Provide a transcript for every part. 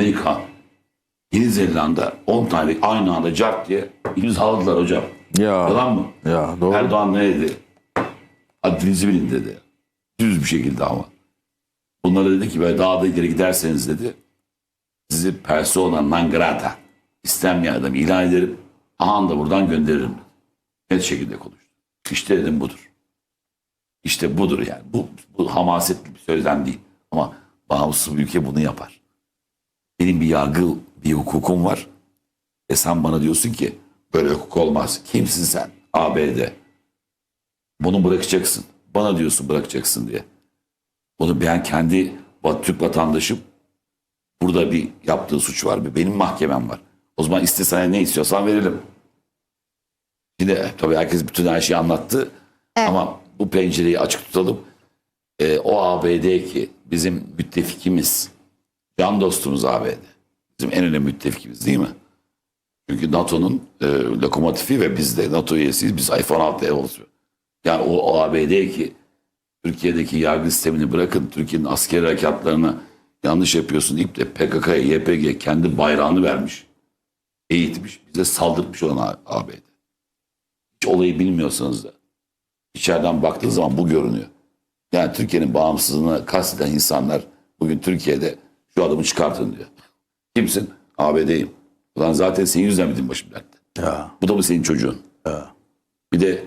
Amerika, Yeni Zelanda 10 tane aynı anda cart diye imzaladılar hocam. Ya. Yalan mı? Ya doğru. Erdoğan ne dedi? Haddinizi bilin dedi. Düz bir şekilde ama. Bunlara dedi ki böyle daha da ileri giderseniz dedi sizi persona non grata istenmeyen adam ilan ederim. Aha da buradan gönderirim. Net şekilde konuştu. İşte dedim budur. İşte budur yani. Bu, bu hamasetli bir sözden değil. Ama bağımsız bir ülke bunu yapar. Benim bir yargı, bir hukukum var. E sen bana diyorsun ki böyle hukuk olmaz. Kimsin sen? ABD. Bunu bırakacaksın. Bana diyorsun bırakacaksın diye. Bunu ben kendi Türk vatandaşım burada bir yaptığı suç var. Bir benim mahkemem var. O zaman istesen ne istiyorsan verelim. Yine tabii herkes bütün her şeyi anlattı. Ama bu pencereyi açık tutalım. Ee, o ABD ki bizim müttefikimiz, can dostumuz ABD. Bizim en önemli müttefikimiz değil mi? Çünkü NATO'nun e, lokomotifi ve biz de NATO üyesiyiz. Biz iPhone 6 ev olsun. Yani o, o ABD ki Türkiye'deki yargı sistemini bırakın Türkiye'nin askeri harekatlarına yanlış yapıyorsun deyip de PKK'ya, YPG kendi bayrağını vermiş. Eğitmiş. Bize saldırmış olan ABD. Hiç olayı bilmiyorsanız da içeriden baktığı zaman bu görünüyor. Yani Türkiye'nin bağımsızlığına kasteden insanlar bugün Türkiye'de şu adamı çıkartın diyor. Kimsin? ABD'yim. Ulan zaten senin yüzünden bizim başım dertte. Ya. Bu da mı senin çocuğun? Bir de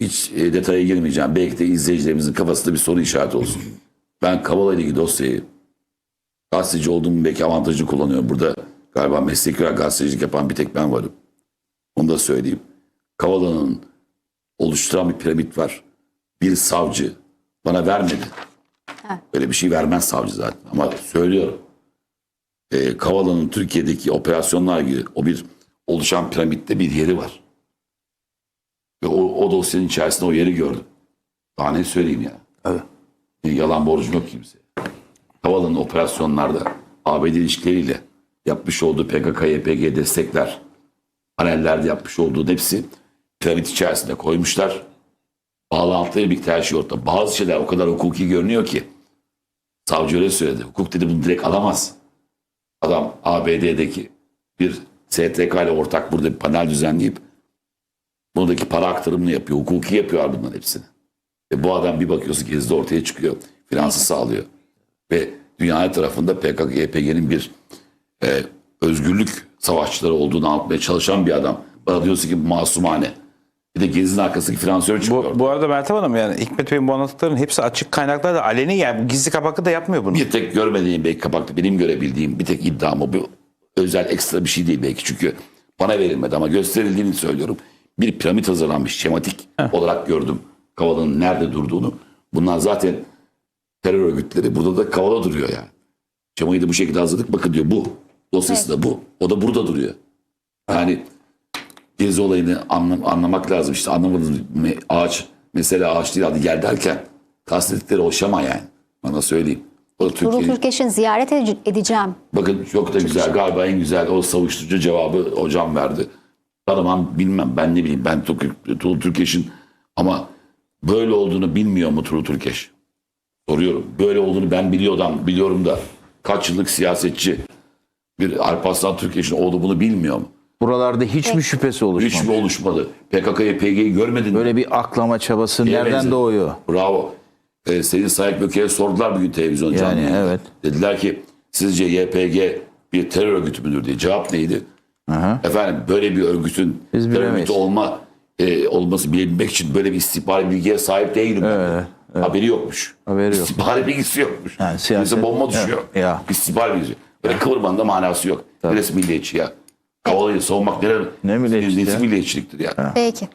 hiç e, detaya girmeyeceğim. Belki de izleyicilerimizin kafasında bir soru işareti olsun. Ben Kavala ilgili dosyayı gazeteci olduğum belki avantajını kullanıyorum. Burada galiba mesleki olarak gazetecilik yapan bir tek ben varım. Onu da söyleyeyim. Kavala'nın oluşturan bir piramit var. Bir savcı bana vermedi. Öyle bir şey vermez savcı zaten. Ama söylüyorum. E, Kavala'nın Türkiye'deki operasyonlar gibi o bir oluşan piramitte bir yeri var. Ve o, o dosyanın içerisinde o yeri gördüm. Daha ne söyleyeyim ya. Evet. Bir yalan borcum yok kimseye. Kavala'nın operasyonlarda ABD ilişkileriyle yapmış olduğu PKK, YPG destekler, panellerde yapmış olduğu hepsi piramit içerisinde koymuşlar. Bağlantıları birlikte her şey ortada. Bazı şeyler o kadar hukuki görünüyor ki. Savcı öyle söyledi. Hukuk dedi bunu direkt alamaz. Adam ABD'deki bir STK ile ortak burada bir panel düzenleyip buradaki para aktarımını yapıyor. Hukuki yapıyor bunların hepsini. Ve bu adam bir bakıyorsun gezide ortaya çıkıyor. Finansı sağlıyor. Ve dünya tarafında PKK, YPG'nin bir e, özgürlük savaşçıları olduğunu anlatmaya çalışan bir adam. Bana diyorsun ki masumane. Bir de Gezi'nin arkasındaki finansör çıkıyor. Bu, bu arada Meltem Hanım yani Hikmet Bey'in bu anlattıklarının hepsi açık kaynaklarda aleni yani gizli kapaklı da yapmıyor bunu. Bir tek görmediğim belki kapaklı benim görebildiğim bir tek iddiam o. Bu özel ekstra bir şey değil belki çünkü bana verilmedi ama gösterildiğini söylüyorum. Bir piramit hazırlanmış şematik olarak gördüm Kavala'nın nerede durduğunu. Bunlar zaten terör örgütleri. Burada da Kavala duruyor yani. Şemayı da bu şekilde hazırladık. Bakın diyor bu. Dosyası da bu. O da burada duruyor. Yani gezi olayını anlam- anlamak lazım. İşte anlamadınız. Me- ağaç mesela ağaç değil adı gel derken kastettikleri o şema yani. Bana söyleyeyim. O da Türkiye. Türkeş'in ziyaret ede- edeceğim. Bakın çok da güzel. Galiba en güzel o savuşturucu cevabı hocam verdi. Tanımam bilmem ben ne bileyim ben Tuğrul Türkeş'in ama böyle olduğunu bilmiyor mu Tuğrul Türkeş? Soruyorum. Böyle olduğunu ben biliyordum, biliyorum da kaç yıllık siyasetçi bir Alparslan Türkeş'in oğlu bunu bilmiyor mu? Buralarda hiç mi şüphesi oluşmadı? Hiç mi oluşmadı? PKK'yı PG'yi görmedin mi? Böyle bir aklama çabası Neye nereden benziyor? doğuyor? Bravo. Ee, Sayın Sayık Böke'ye sordular bugün televizyon Yani canlı yayında. evet. Dediler ki sizce YPG bir terör örgütü müdür diye. Cevap neydi? Efendim böyle bir örgütün Biz terör bilemeyiz. örgütü olma e, olması bilebilmek için böyle bir istihbari bilgiye sahip değilim. ben. Haberi yokmuş. Haberi yok. İstihbari bilgisi yokmuş. Yani siyaset- Birisi bomba düşüyor. Evet, ya. İstihbari bilgisi. Böyle kıvırmanın da manası yok. Neresi milliyetçi ya? Kavalıyı savunmak nere, Ne milliyetçi nesi ya? milliyetçiliktir ya? Peki.